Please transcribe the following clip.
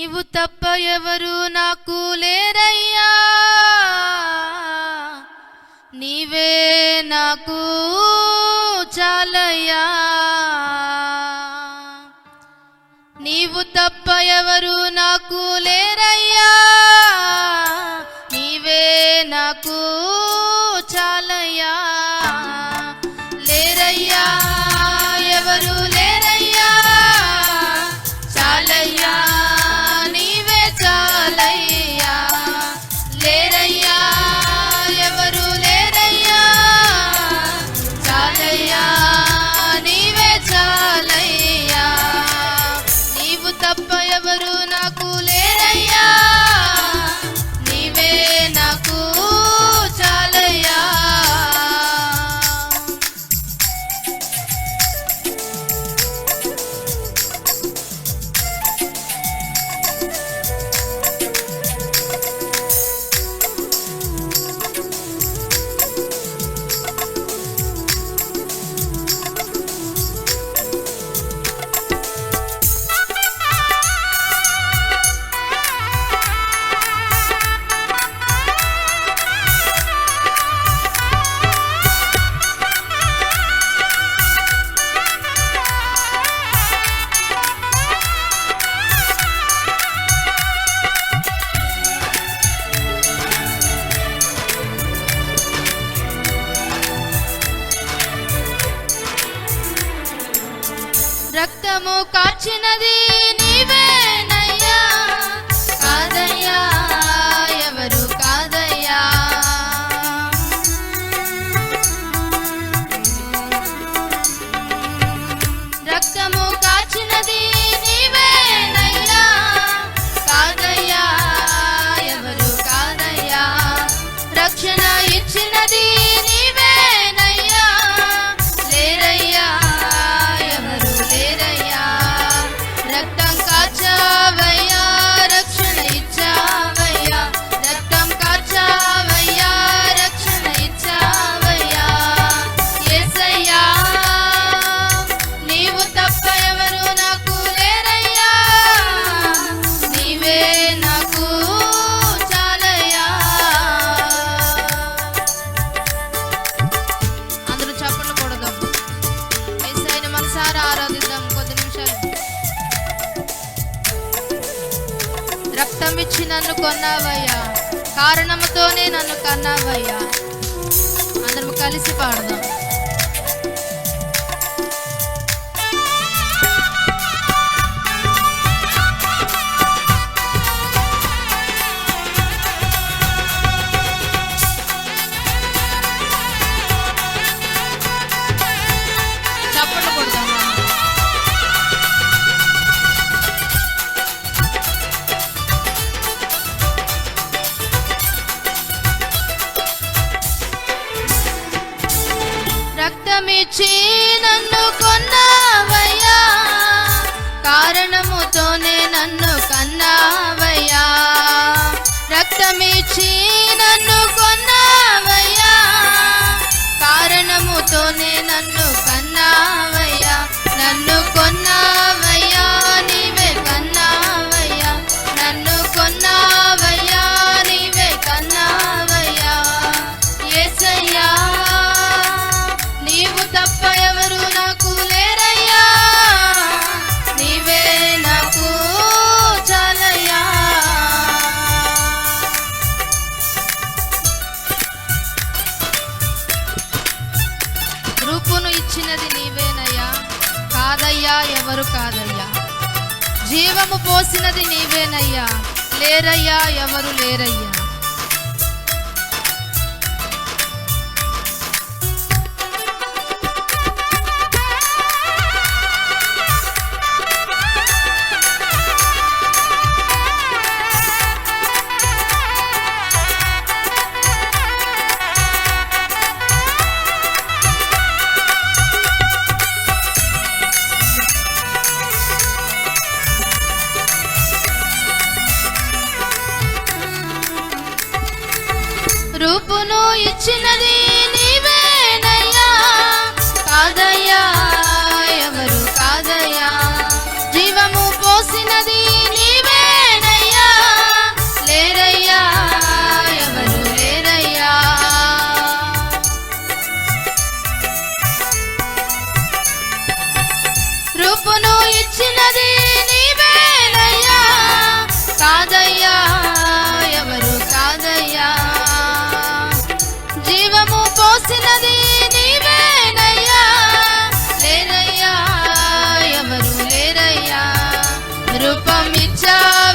నీవు తప్ప ఎవరు నాకు లేరయ్యా. నీవే నాకు చాలయ్యా. నీవు తప్ప ఎవరు నాకు లేరయ్యా. ఎవరు కాచినది నీవే. రక్తం ఇచ్చి నన్ను కొన్నావయ్యా. కారణముతోనే నన్ను కన్నావయ్యా. అందరం కలిసి పాడదాం. ఇచ్చినది నీవేనయ్యా. కాదయ్యా ఎవరు కాదయ్యా. జీవము పోసినది నీవేనయ్యా. లేరయ్యా ఎవరు లేరయ్యా. రూపును ఇచ్చినది నీవేనయ్యా. కాదయ్యా Mitchell.